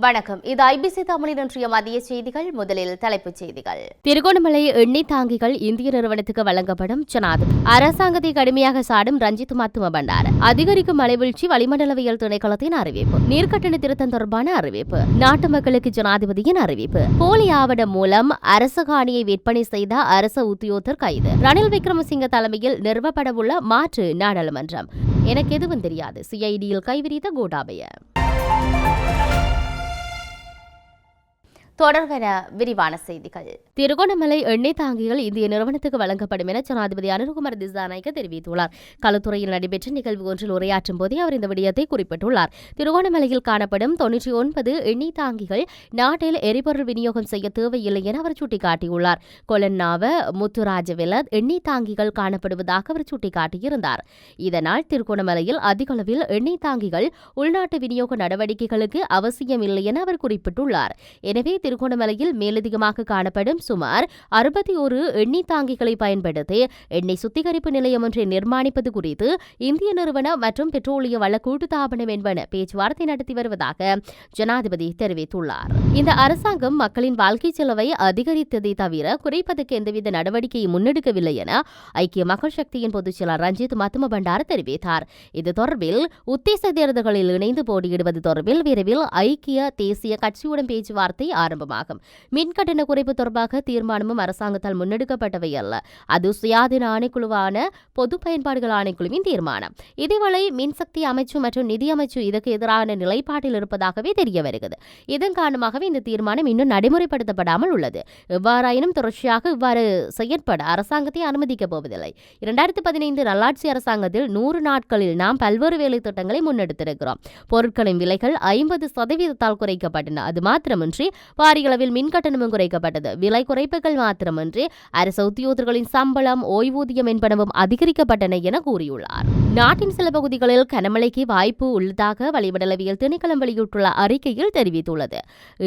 வணக்கம். இது ஐபிசி தமிழின் இன்றைய மதிய செய்திகள். முதலில் தலைப்புச் செய்திகள். திருகோணமலை எண்ணெய் தாங்கிகள் இந்திய நிறுவனத்துக்கு வழங்கப்படும் ஜனாதிபதி அரசாங்கத்தை கடுமையாக சாடும் ரஞ்சித் மத்தும பண்டார. அதிகரிக்கும் மலைவீழ்ச்சி வளிமண்டலவியல் திணைக்களத்தின் அறிவிப்பு. நீர்க்கட்டண திருத்தம் தொடர்பான அறிவிப்பு. நாட்டு மக்களுக்கு ஜனாதிபதியின் அறிவிப்பு. போலி ஆவணம் மூலம் அரச காணியை விற்பனை செய்த அரச உத்தியோகத்தர் கைது. ரணில் விக்ரமசிங்க தலைமையில் நிறுவப்படவுள்ள மாற்று நாடாளுமன்றம். எனக்கு எதுவும் தெரியாது. சிஐடியில் கைவிரித்த கோட்டாபய. தொடர்வன விரிவான செய்திகள். திருகோணமலை எண்ணெய் தாங்கிகள் இந்திய நிறுவனத்துக்கு வழங்கப்படும் என ஜனாதிபதி அனுகுமார் திசாநாயக்க தெரிவித்துள்ளார். கலத்துறையில் நடைபெற்ற நிகழ்வு ஒன்றில் உரையாற்றும் போதே அவர் இந்த விடயத்தை குறிப்பிட்டுள்ளார். திருகோணமலையில் காணப்படும் தொன்னூற்றி ஒன்பது எண்ணெய் தாங்கிகள் நாட்டில் எரிபொருள் விநியோகம் செய்ய தேவையில்லை என அவர் சுட்டிக்காட்டியுள்ளார். கொலன்னாவ முத்துராஜவில எண்ணெய் தாங்கிகள் காணப்படுவதாக அவர் சுட்டிக்காட்டியிருந்தார். இதனால் திருகோணமலையில் அதிக அளவில் எண்ணெய் தாங்கிகள் உள்நாட்டு விநியோக நடவடிக்கைகளுக்கு அவசியமில்லை என அவர் குறிப்பிட்டுள்ளார். எனவே திருகோணமலையில் மேலதிகமாக காணப்படும் சுமார் அறுபத்தி ஒரு எண்ணெய் தாங்கிகளை பயன்படுத்தி எண்ணெய் சுத்திகரிப்பு நிலையம் ஒன்றை நிர்மாணிப்பது குறித்து இந்திய நிறுவன மற்றும் பெட்ரோலிய வள கூட்டுத்தாபனம் என்பன பேச்சுவார்த்தை நடத்தி வருவதாக ஜனாதிபதி தெரிவித்துள்ளார். இந்த அரசாங்கம் மக்களின் வாழ்க்கை செலவை அதிகரித்ததை தவிர குறைப்பதற்கு எந்தவித நடவடிக்கையை முன்னெடுக்கவில்லை என ஐக்கிய மக்கள் சக்தியின் பொதுச் செயலர் ரஞ்சித் மத்தும பண்டார தெரிவித்தார். இது தொடர்பில் உத்தேச தேர்தல்களில் இணைந்து போட்டியிடுவது தொடர்பில் விரைவில் ஐக்கிய தேசிய கட்சியுடன் பேச்சுவார்த்தை ஆரம்பமாகும். மின் கட்டண குறைப்பு தொடர்பாக தீர்மானமும் அரசாங்கத்தால் முன்னெடுக்கப்பட்டவை அல்ல. அது சுயாதீன ஆணைக்குழுவான பொது பயன்பாடுகள் ஆணைக்குழுவின் தீர்மானம். இதேவேளை மின்சக்தி அமைச்சு மற்றும் நிதி அமைச்சு இதற்கு எதிரான நிலைப்பாட்டில் இருப்பதாகவே தெரிய வருகிறது இதன் காரணமாகவே இந்த தீர்மானம் இன்னும் நடைமுறைப்படுத்தப்படாமல் உள்ளது. எவ்வாறாயினும் தொடர்ச்சியாக இவ்வாறு செயற்பட அரசாங்கத்தை அனுமதிக்கப் போவதில்லை. இரண்டாயிரத்தி பதினைந்து நல்லாட்சி அரசாங்கத்தில் நூறு நாட்களில் நாம் பல்வேறு வேலை திட்டங்களை முன்னெடுத்திருக்கிறோம். பொருட்களின் விலைகள் ஐம்பது சதவீதத்தால் குறைக்கப்பட்டன. அது மாத்திரமின்றி பாரிய அளவில் மின் கட்டணமும் குறைக்கப்பட்டது. விலை குறைப்புகள் மாத்திரமின்றி அரசு உத்தியோகர்களின் சம்பளம் ஓய்வூதியம் என்பனவும் அதிகரிக்கப்பட்டன என கூறியுள்ளார். நாட்டின் சில பகுதிகளில் கனமழைக்கு வாய்ப்பு உள்ளதாக வளிமண்டலவியல் திணைக்களம் வெளியிட்டுள்ள அறிக்கையில் தெரிவித்துள்ளது.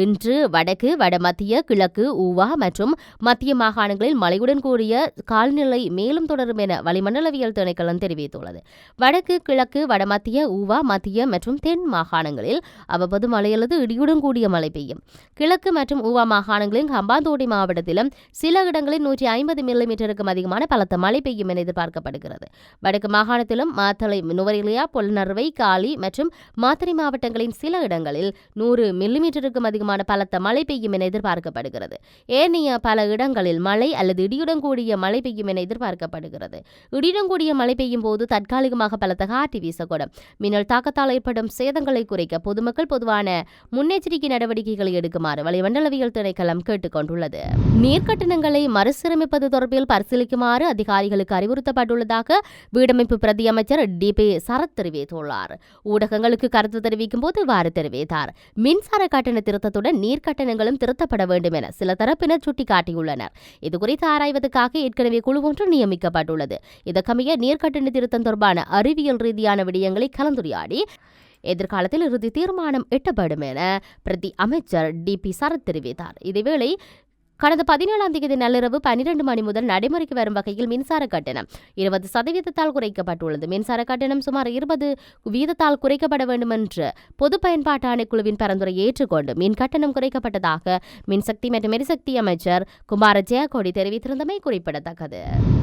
இன்று வடக்கு வடமத்திய கிழக்கு ஊவா மற்றும் மத்திய மாகாணங்களில் மழையுடன் கூடிய காலநிலை மேலும் தொடரும் என வளிமண்டலவியல் திணைக்களம் தெரிவித்துள்ளது. வடக்கு கிழக்கு வடமத்திய ஊவா மத்திய மற்றும் தென் மாகாணங்களில் அவ்வப்போது மழை அல்லது இடியுடன் கூடிய மழை பெய்யும். கிழக்கு மற்றும் ஊவா மாகாணங்களின் ஹம்பாந்தோட்டை மாவட்டத்திலும் சில இடங்களில் நூற்றி ஐம்பது மில்லிமீட்டருக்கும் அதிகமான பலத்த மழை பெய்யும் என எதிர்பார்க்கப்படுகிறது. வடக்கு மாகாணத்திலும் மாத்தளை நுவரெலியா பொல்நறுவை காலி மற்றும் மாத்தறை மாவட்டங்களின் சில இடங்களில் நூறு மில்லிமீட்டருக்கும் அதிகமான பலத்த மழை பெய்யும் என எதிர்பார்க்கப்படுகிறது. ஏனைய பல இடங்களில் மழை அல்லது இடியுடன் கூடிய மழை பெய்யும் என எதிர்பார்க்கப்படுகிறது. இடியுடன் கூடிய மழை பெய்யும் போது தற்காலிகமாக பலத்த காட்டி வீசக்கூடும். மின்னல் தாக்கத்தால் ஏற்படும் சேதங்களை குறைக்க பொதுமக்கள் பொதுவான முன்னெச்சரிக்கை நடவடிக்கைகளை எடுக்குமாறு வளிமண்டலவியல் திணைக்களம் கேட்டுக்கொண்டுள்ளது. நீர்க்கட்டணங்களை மறுசீரமைப்பது தொடர்பில் பரிசீலிக்குமாறு அதிகாரிகளுக்கு அறிவுறுத்தப்பட்டுள்ளதாக வீடமைப்பு பிரதியமைச்சர் அமைச்சர் டி பி சரத் தெரிவித்துள்ளார். ஊடகங்களுக்கு கருத்து தெரிவிக்கும் போது இவ்வாறு தெரிவித்தார். மின்சார கட்டண திருத்தத்துடன் நீர் கட்டணங்களும் திருத்தப்பட வேண்டும் என சில தரப்பினர் சுட்டிக்காட்டியுள்ளனர். இதுகுறித்து ஆராய்வதற்காக ஏற்கனவே குழு ஒன்று நியமிக்கப்பட்டுள்ளது. இதற்கமைய நீர்க்கட்டண திருத்தம் தொடர்பான அறிவியல் ரீதியான விடயங்களை கலந்துரையாடி எதிர்காலத்தில் இறுதி தீர்மானம் எட்டப்படும் என பிரதி அமைச்சர் டி பி சரத் தெரிவித்தார். இதேவேளை கடந்த பதினேழாம் தேதி நள்ளிரவு பன்னிரண்டு மணி முதல் நடைமுறைக்கு வரும் வகையில் மின்சார கட்டணம் இருபது சதவீதத்தால் குறைக்கப்பட்டுள்ளது. மின்சார கட்டணம் சுமார் இருபது வீதத்தால் குறைக்கப்பட வேண்டும் என்று பொது பயன்பாட்டு ஆணைக்குழுவின் பரிந்துரை ஏற்றுக்கொண்டு மின் கட்டணம் குறைக்கப்பட்டதாக மின்சக்தி மற்றும் எரிசக்தி அமைச்சர் குமார ஜெயக்கோடி தெரிவித்திருந்தமை குறிப்பிடத்தக்கது.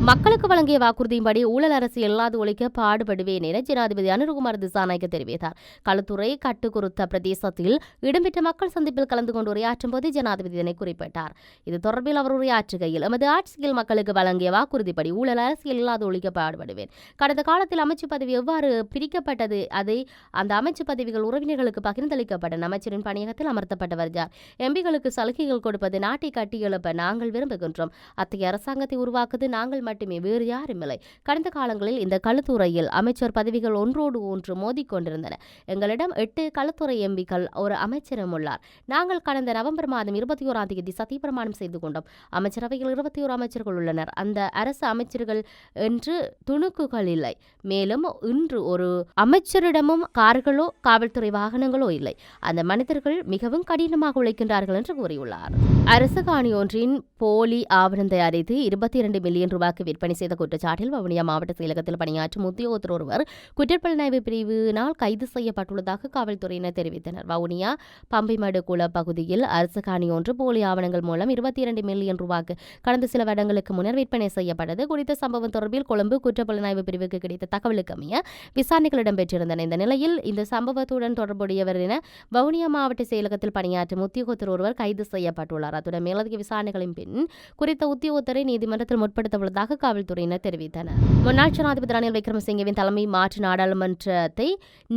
மக்களுக்கு வழங்கிய வாக்குறுதியின்படி ஊழல் அரசு இல்லாது ஒழிக்க பாடுபடுவேன் என ஜனாதிபதி அனுருகுமார் திசாநாயக்க தெரிவித்தார். களுத்துறை கட்டுக்குருத்த பிரதேசத்தில் இடம்பெற்ற மக்கள் சந்திப்பில் கலந்து கொண்டு உரையாற்றும் போது ஜனாதிபதி இதனை குறிப்பிட்டார். இது தொடர்பில் அவர் உரையாற்றுகையில் எமது ஆட்சியில் மக்களுக்கு வழங்கிய வாக்குறுதிப்படி ஊழல் அரசியல் இல்லாத ஒழிக்க பாடுபடுவேன். கடந்த காலத்தில் அமைச்சு பதவி எவ்வாறு பிரிக்கப்பட்டது? அதை அந்த அமைச்சு பதவிகள் உறவினர்களுக்கு பகிர்ந்தளிக்கப்பட்ட அமைச்சரின் பணியகத்தில் அமர்த்தப்பட்டவர் யார்? எம்பிகளுக்கு சலுகைகள் கொடுப்பது நாட்டை கட்டியெழுப்ப நாங்கள் விரும்புகின்றோம். அத்தகைய அரசாங்கத்தை உருவாக்குவது நாங்கள் மட்டுமே வேறு யாரும் இல்லை. கடந்த காலங்களில் இந்த களுத்துறையில் அமைச்சர் பதவிகள் ஒன்றோடு ஒன்று மோதிக்கொண்டிருந்தன எங்களிடம் எட்டு களத்துறை எம்பிக்கள் ஒரு அமைச்சரும் உள்ளார். நாங்கள் கடந்த நவம்பர் மாதம் இருபத்தி ஓராம் தேதி சத்தியப்பிரமாணம் தீர்மானம் செய்து கொண்டோம். அமைச்சரவையில் இருபத்தி ஒரு அமைச்சர்கள் உள்ளனர். அந்த அரசு அமைச்சர்கள் என்று துணுக்குகள் இல்லை. மேலும் இன்று ஒரு அமைச்சரிடமும் கார்களோ காவல்துறை வாகனங்களோ இல்லை. அந்த மனிதர்கள் மிகவும் கடினமாக உழைக்கின்றார்கள் என்று கூறியுள்ளார். அரசு காணி ஒன்றின் போலி ஆவணம் தயாரித்து இருபத்தி இரண்டு மில்லியன் ரூபாய்க்கு விற்பனை செய்த குற்றச்சாட்டில் வவுனியா மாவட்ட செயலகத்தில் பணியாற்றும் உத்தியோகத்தர் ஒருவர் குற்றப்புலனாய்வு பிரிவினால் கைது செய்யப்பட்டுள்ளதாக காவல்துறையினர் தெரிவித்தனர். வவுனியா பம்பைமடு குள பகுதியில் அரசு காணி ஒன்று போலி ஆவணங்கள் மூலம் இருபத்தி இரண்டு மில்லியன் ரூபாய்க்கு. கடந்த சில வருடங்களுக்கு முன்னர் விற்பனை செய்யப்பட்டது. குறித்த சம்பவம் தொடர்பில் கொழும்பு குற்றப்புலனாய்வு பிரிவுக்கு கிடைத்த தகவலுக்கு அமைய விசாரணைகள் இடம்பெற்றிருந்தன இந்த நிலையில் இந்த சம்பவத்துடன் தொடர்புடையவர் என வவுனியா மாவட்ட செயலகத்தில் பணியாற்றும் உத்தியோகத்தர் ஒருவர் கைது செய்யப்பட்டுள்ளார். அத்துடன் மேலதிக விசாரணைகளின் பின் குறித்த உத்தியோகத்தரை நீதிமன்றத்தில் முற்படுத்த உள்ளதாக காவல்துறையினர் தெரிவித்தனர். முன்னாள் ஜனாதிபதி ரணில் விக்ரமசிங்கவின் தலைமை மாற்று நாடாளுமன்றத்தை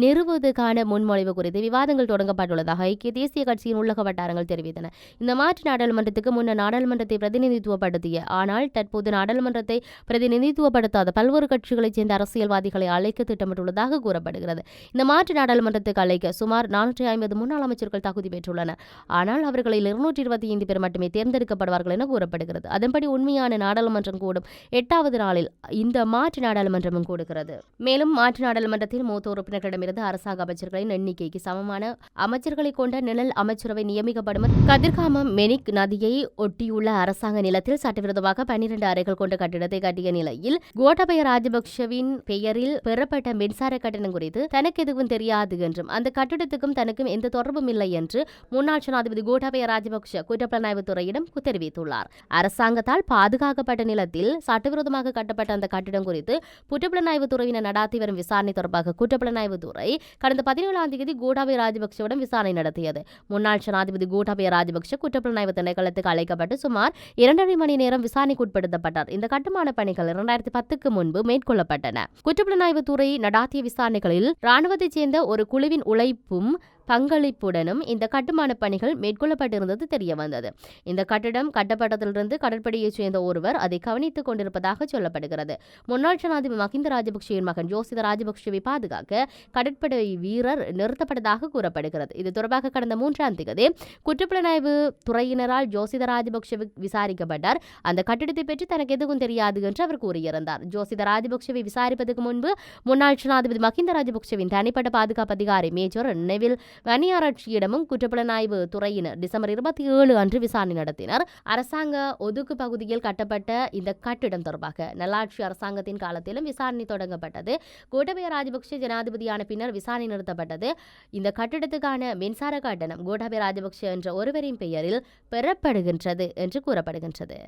நிறுவுவதற்கான முன்மொழிவு குறித்து விவாதங்கள் தொடங்கப்பட்டுள்ளதாக ஐக்கிய தேசிய கட்சியின் உள்ளக வட்டாரங்கள் தெரிவித்தன. இந்த மாற்று நாடாளுமன்றத்துக்கு முன்னர் நாடாளுமன்றத்தை பிரதிநிதித்துவப்படுத்திய. ஆனால் தற்போது நாடாளுமன்றத்தை பிரதிநிதித்துவப்படுத்தாத பல்வேறு கட்சிகளைச் சேர்ந்த அரசியல்வாதிகளை அழைக்க திட்டமிட்டுள்ளதாக கூறப்படுகிறது. இந்த மாற்று நாடாளுமன்றத்துக்கு அழைக்க சுமார் நானூற்றி ஐம்பது முன்னாள் அமைச்சர்கள் தகுதி பெற்றுள்ளனர். ஆனால் அவர்களில் இருநூற்றி இருபத்தி ஐந்து பேர் மட்டுமே தேர்ந்தெடுக்கப்படுவார்கள் என கூறப்படுகிறது. அதன்படி உண்மையான நாடாளுமன்றம் கூடும் எட்டாவது நாளில் இந்த மாற்று நாடாளுமன்றமும் கூடுகிறது. மேலும் மாற்று நாடாளுமன்றத்தில் மூத்த உறுப்பினர்களிடமிருந்து அரசாங்க அமைச்சர்களின் எண்ணிக்கைக்கு சமமான அமைச்சர்களை கொண்ட நிழல் அமைச்சரவை நியமிக்கப்படும் கதிர்காமம் மெனிக் நதியை ஒட்டியுள்ள அரசாங்க நிலத்தில் சட்டவிரோதமாக பன்னிரண்டு அறைகள் கொண்ட கட்டிடத்தை கட்டிய நிலையில் கோட்டபய ராஜபக்ஷவின் பெயரில் பெறப்பட்ட மின்சார கட்டணம் குறித்து தனக்கு எதுவும் தெரியாது என்றும் அந்த கட்டிடத்துக்கும் தனக்கும் எந்த தொடர்பும் இல்லை என்று முன்னாள் ஜனாதிபதி கோட்டாபய ராஜபக்ஷ குற்றப்புலனாய்வு துறையிடம் தெரிவித்துள்ளார் அரசாங்கத்தால் பாதுகாக்கப்பட்ட நிலத்தில் சட்டவிரோதமாக கட்டப்பட்ட அந்த கட்டிடம் குறித்து குற்றப்புலனாய்வு துறையினர் நடாத்தி வரும் விசாரணை தொடர்பாக குற்றப்புலனாய்வு துறை கடந்த பதினேழாம் தேதி கோட்டாபய ராஜபக்ஷவிடம் விசாரணை நடத்தியது. முன்னாள் ஜனாதிபதி கோட்டாபய ராஜபக்ஷ குற்றப்புலனாய்வு திணைக்களத்துக்கு அழைக்கப்பட்டு சுமார் இரண்டரை மணி நேரம் விசாரணைக்கு உட்படுத்தப்பட்டார். இந்த கட்டுமான பணிகள் இரண்டாயிரத்தி பத்துக்கு முன்பு மேற்கொள்ளப்பட்டன. குற்றப்புலனாய்வு துறை நடாத்திய விசாரணைகளில் ராணுவத்தைச் சேர்ந்த ஒரு குழுவின் உழைப்பும் பங்களிப்புடனும் இந்த கட்டுமான பணிகள் மேற்கொள்ளப்பட்டிருந்தது தெரிய வந்தது இந்த கட்டிடம் கட்டப்பட்டதிலிருந்து கடற்படையைச் சேர்ந்த ஒருவர் அதை கவனித்துக் கொண்டிருப்பதாக சொல்லப்படுகிறது. முன்னாள் ஜனாதிபதி மஹிந்த ராஜபக்சேவின் மகன் ஜோசித ராஜபக்சேவை பாதுகாக்க கடற்படை வீரர் நிறுத்தப்பட்டதாக கூறப்படுகிறது. இது தொடர்பாக கடந்த மூன்றாம் தேதி குற்றப்புலனாய்வு துறையினரால் ஜோசித ராஜபக்சேவை விசாரிக்கப்பட்டார். அந்த கட்டிடத்தை பற்றி தனக்கு எதுவும் தெரியாது என்று அவர் கூறியிருந்தார். ஜோசித ராஜபக்சேவை விசாரிப்பதற்கு முன்பு முன்னாள் ஜனாதிபதி மஹிந்த ராஜபக்சேவின் தனிப்பட்ட பாதுகாப்பு அதிகாரி மேஜர் நினைவில் வணியாராட்சியிடமும் குற்றப்புலனாய்வு துறையினர் டிசம்பர் இருபத்தி ஏழு அன்று விசாரணை நடத்தினர். அரசாங்க ஒதுக்கு பகுதியில் கட்டப்பட்ட இந்த கட்டிடம் தொடர்பாக நல்லாட்சி அரசாங்கத்தின் காலத்திலும் விசாரணை தொடங்கப்பட்டது. கோட்டபய ராஜபக்ஷ ஜனாதிபதியான பின்னர் விசாரணை நிறுத்தப்பட்டது. இந்த கட்டிடத்துக்கான மின்சார கட்டணம் கோட்டபய ராஜபக்ஷ என்ற ஒருவரின் பெயரில் பெறப்படுகின்றது என்று கூறப்படுகின்றது.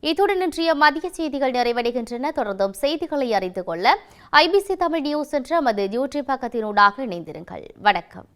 இத்துடன் இன்றைய மதிய செய்திகள் நிறைவடைகின்றன. தொடர்ந்தும் செய்திகளை அறிந்து கொள்ள ஐபிசி தமிழ் நியூஸ் என்ற நமது யூடியூப் பக்கத்தினூடாக இணைந்திருங்கள். வணக்கம்.